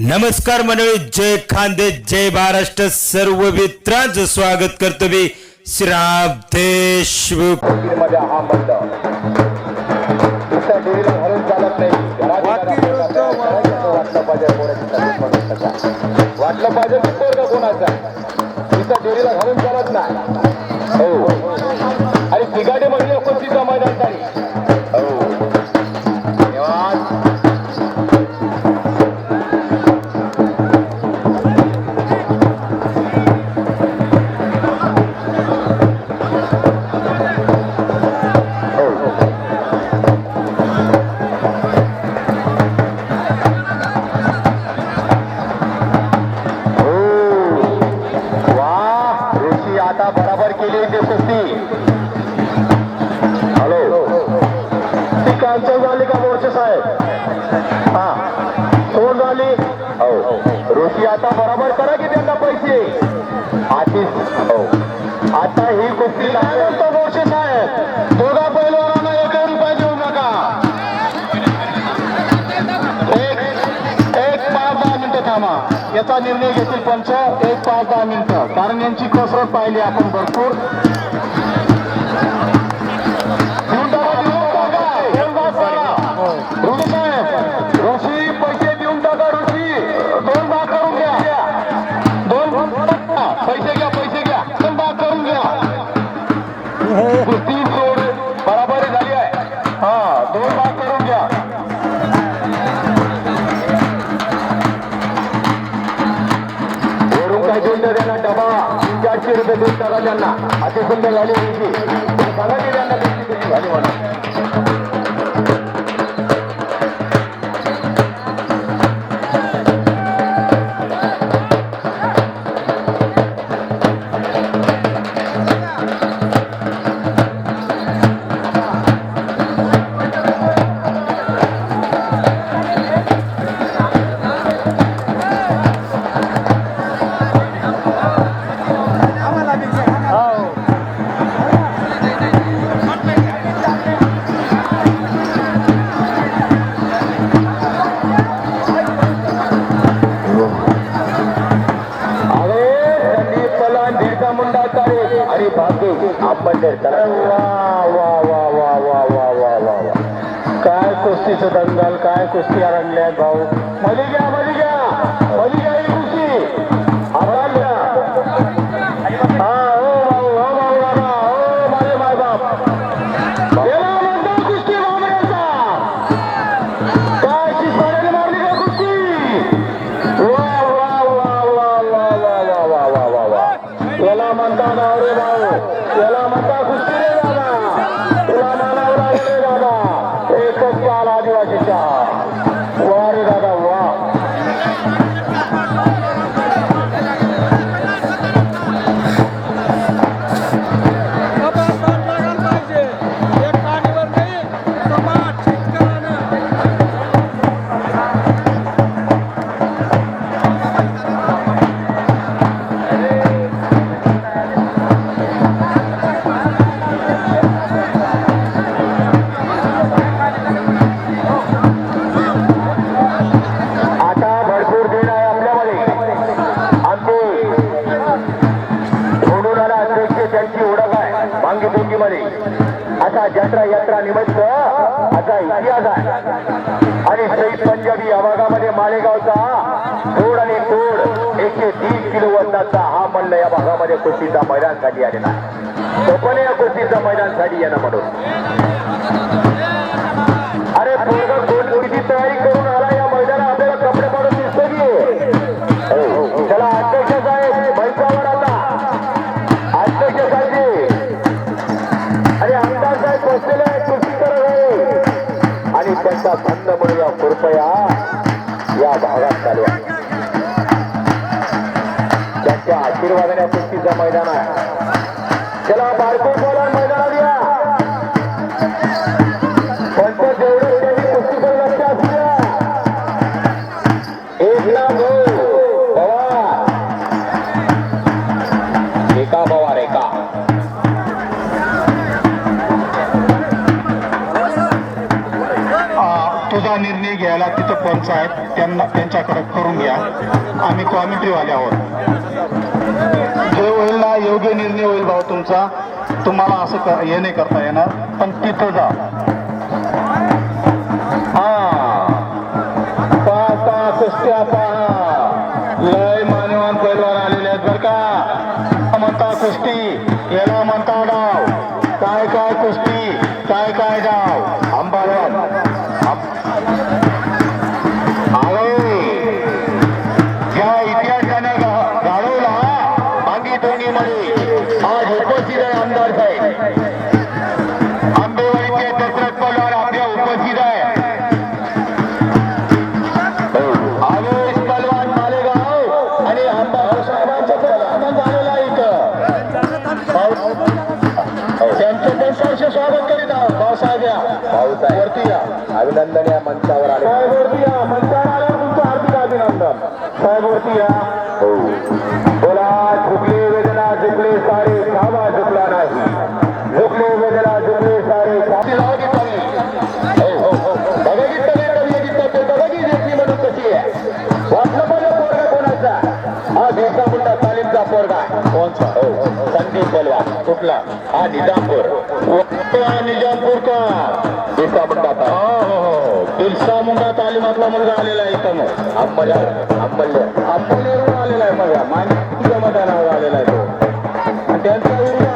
नमस्कार मंडळी जय खांदे जय महाराष्ट्र सर्व मित्रांचं स्वागत करतो मी देशमुखमध्ये हा घालून चालत नाही. वाटलं पाहिजे. वाटलं पोरगा कोणाचा? नुसत्या डेअरीला घालून चालत नाही. हो. आणि तिघाडी म्हणजे कोणतीचा मैदान झाली आता बराबर केली ते कुस्ती दहा याचा निर्णय घेतील पंच एक पाच दहा मिनिटं. कारण यांची कसरत पाहिली आपण भरपूर. రాజన్న అతి సుందర కలిగించి పదవి అన్న కలిసి वा वा वा वा वा वा वा वा काय कुस्तीचं दंगल काय कुस्ती रंगल्या भाऊ? मलिका घ्या मली मालेगावचा आणि तोड एकशे तीस किलो वजनाचा हा मल्ल या भागामध्ये कुस्तीचा मैदानसाठी आलेला आहे. तो पण या कुस्तीचा मैदानसाठी येणं म्हणून. अरे पोरगा कोण किती तयारी करून आला या मैदानात. आपल्याला कपडे पाडून दिसतो की? हो. चला अध्यक्ष साहेब बैसावर आता. अध्यक्ष साहेब अरे आमदार साहेब बसलेले आहेत कुस्ती करत आहे आणि त्यांचा बंद म्हणूया कृपया या भागात चालू आहे. त्यांच्या आशीर्वादाने मैदान आहे. त्याला बारको मैदानात घ्यायला तिथं पंच आहेत त्यांना त्यांच्याकडे करून घ्या. आम्ही कॉमेंट्रीवाले आहोत. जे होईल ना योग्य निर्णय होईल भाऊ तुमचा. तुम्हाला असं हे नाही करता येणार पण तिथं जा. लय मानवान परिवार आलेले आहेत बर का. म्हणता सृष्टी याला म्हणता अभिनंदन या मंचावर आले. साहेबवरती या मंचावर आल्यावर तुमचं हार्दिक अभिनंदन. साहेबवरती या. बोला झुकले वेदना झुकले सारे धावा झुकला नाही. झुकले वेदना झुकले सारे कोणचा? संदीप बलवा कुठला? हा निजामपूर. पुढचा मुंगा तालिबातला मुलगा आलेला आहे इथं मग. अंबल्या. अंबल्या. अंबल्यावरून आलेला आहे माझ्या मान्य मैदानावर आलेला आहे तो. आणि त्यांचा विरुद्ध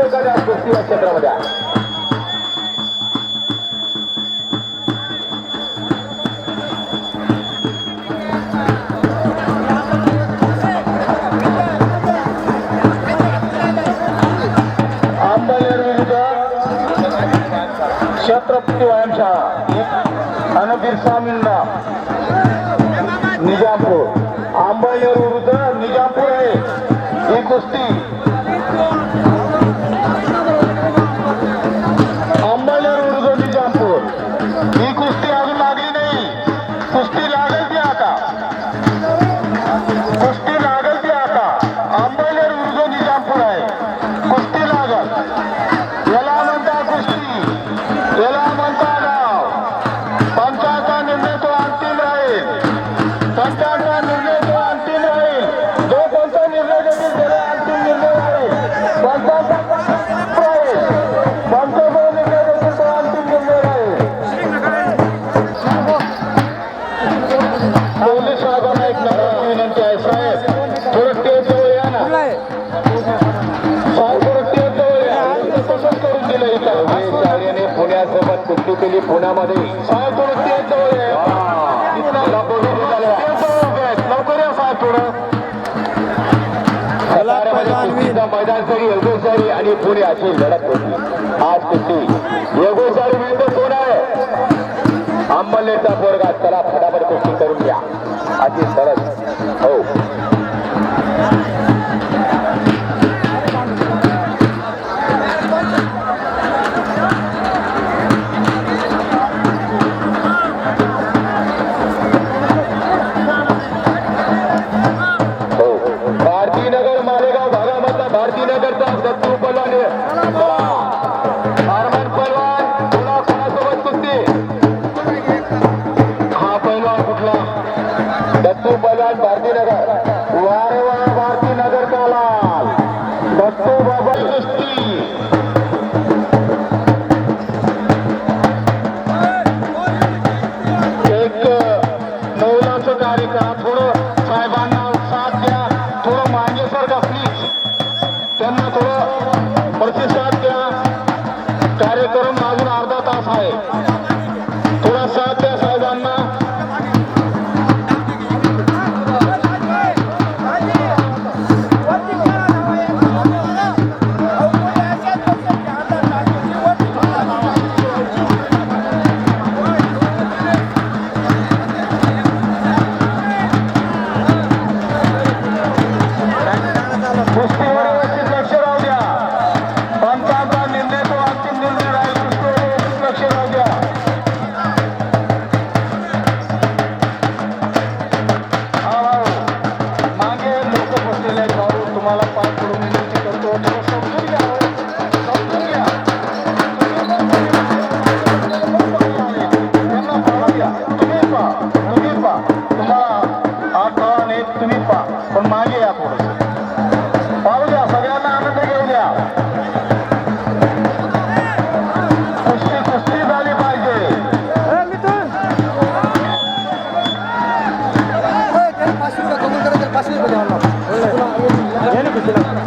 एखाद्या कुस्तीच्या छत्रपती व्यायामशाळा आणि बिरसा मुंडा निजामपूर. आंबळनेर विरुद्ध निजामपूर आहे. ही कुस्ती मैदानामध्ये मैदान सरी योगेश्वरी आणि पुणे अशी लढत होती आज कुस्ती योगेश्वरी विरुद्ध कोण आहे अंबलेचा पोरगा त्याला फटाफट कुस्ती करून घ्या अशी सरळ Necdettin Kolani. Bravo. de